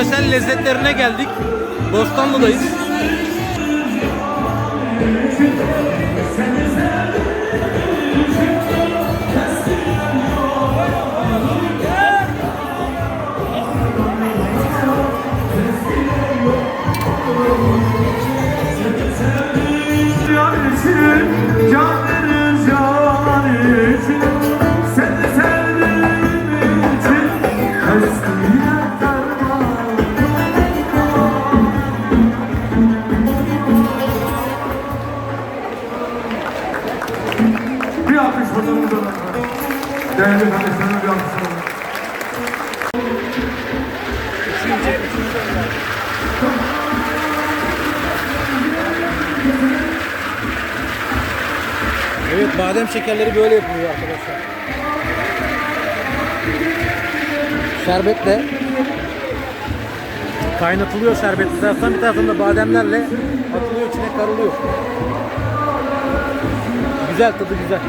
yöresel lezzetlerine geldik. Bostanlı'dayız. Alkış da. Değerli kardeşlerime bir alkış. Evet badem şekerleri böyle yapılıyor arkadaşlar. Şerbetle kaynatılıyor şerbet bir taraftan bir taraftan da bademlerle atılıyor içine karılıyor. Güzel tadı güzel.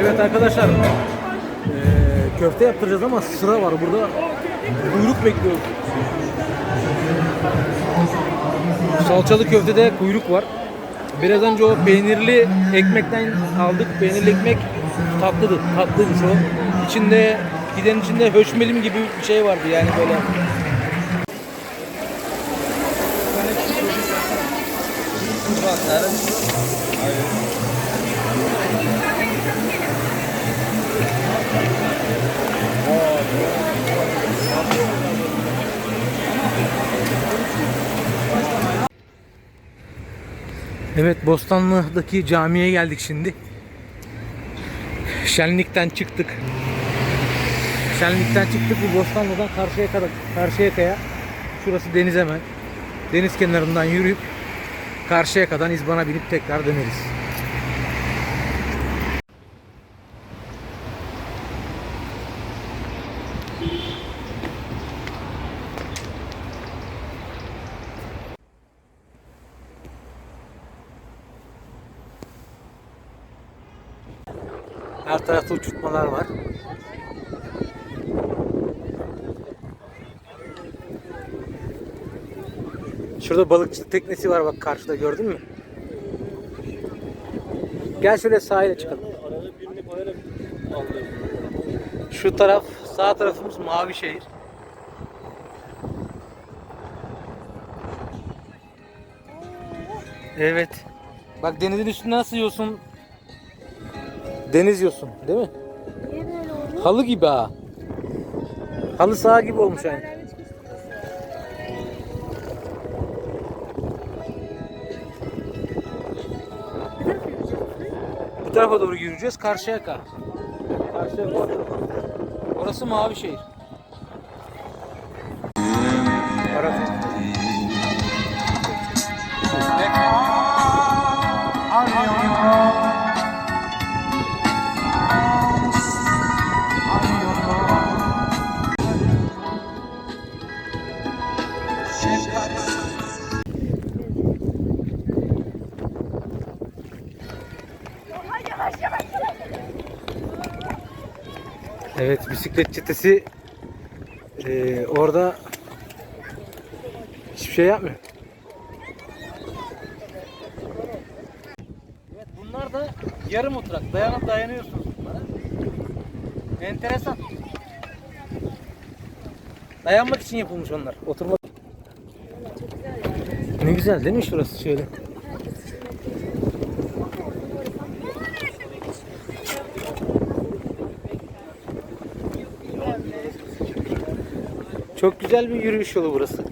Evet arkadaşlar köfte yaptıracağız ama sıra var burada. Kuyruk bekliyoruz. Salçalı köftede kuyruk var. Biraz önce o peynirli ekmekten aldık. Peynirli ekmek tatlıdı. Tatlıymış o. İçinde giden içinde höşmelim gibi bir şey vardı yani böyle. Evet Bostanlı'daki camiye geldik şimdi. Şenlikten çıktık. Şenlikten çıktık bu Bostanlı'dan karşıya kadar karşıya kaya. Şurası deniz hemen. Deniz kenarından yürüyüp karşıya kadar izbana binip tekrar döneriz. Her tarafta uçurtmalar var. Şurada balıkçı teknesi var bak karşıda gördün mü? Gel şöyle sahile çıkalım. Şu taraf sağ tarafımız mavi şehir. Evet. Bak denizin üstünde nasıl yiyorsun? Deniz yiyorsun değil mi? Niye böyle oldu? Halı gibi ha. Halı saha gibi olmuş yani. Bu tarafa doğru yürüyeceğiz. Karşıyaka. Karşıyaka. Orası mavi şehir. Evet bisiklet çetesi eee, orada hiçbir şey yapmıyor. Evet bunlar da yarım oturak. Dayanıp dayanıyorsunuz bunlara. Enteresan. Dayanmak için yapılmış onlar. Oturmak. Ne güzel değil mi şurası şöyle? Çok güzel bir yürüyüş yolu burası.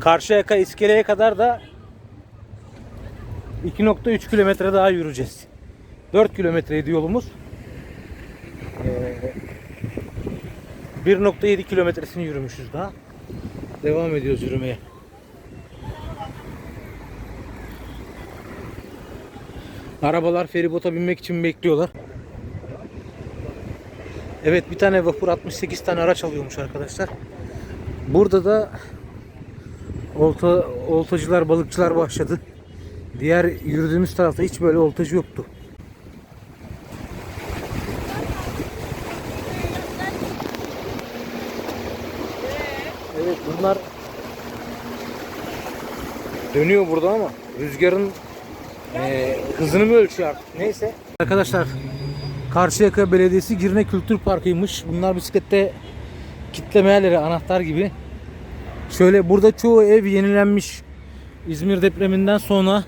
Karşıyaka iskeleye kadar da 2.3 kilometre daha yürüyeceğiz. 4 kilometreydi yolumuz. 1.7 kilometresini yürümüşüz daha. Devam ediyoruz yürümeye. Arabalar feribota binmek için bekliyorlar. Evet bir tane vapur 68 tane araç alıyormuş arkadaşlar. Burada da olta, oltacılar, balıkçılar başladı. Diğer yürüdüğümüz tarafta hiç böyle oltacı yoktu. Evet bunlar dönüyor burada ama rüzgarın eee, hızını mı ölçüyor artık neyse. Arkadaşlar Karşıyaka Belediyesi Girne Kültür Parkı'ymış. Bunlar bisiklette kitleme yerleri anahtar gibi. Şöyle burada çoğu ev yenilenmiş. İzmir depreminden sonra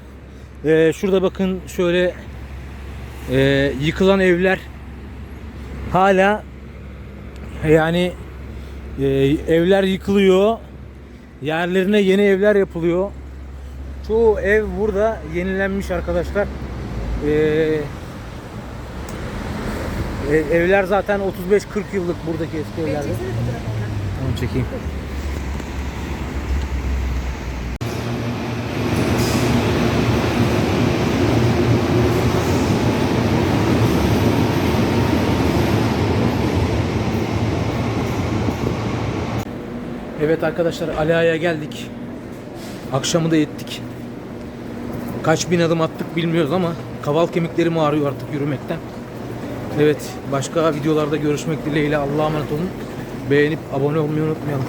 eee, şurada bakın şöyle eee, yıkılan evler hala yani eee, evler yıkılıyor. Yerlerine yeni evler yapılıyor. Çoğu ev burada yenilenmiş arkadaşlar. Eee e, evler zaten 35-40 yıllık buradaki eski evlerde. Tamam çekeyim. Evet arkadaşlar Ala'ya geldik. Akşamı da ettik. Kaç bin adım attık bilmiyoruz ama kaval kemiklerim ağrıyor artık yürümekten. Evet başka videolarda görüşmek dileğiyle Allah'a emanet olun. Beğenip abone olmayı unutmayalım.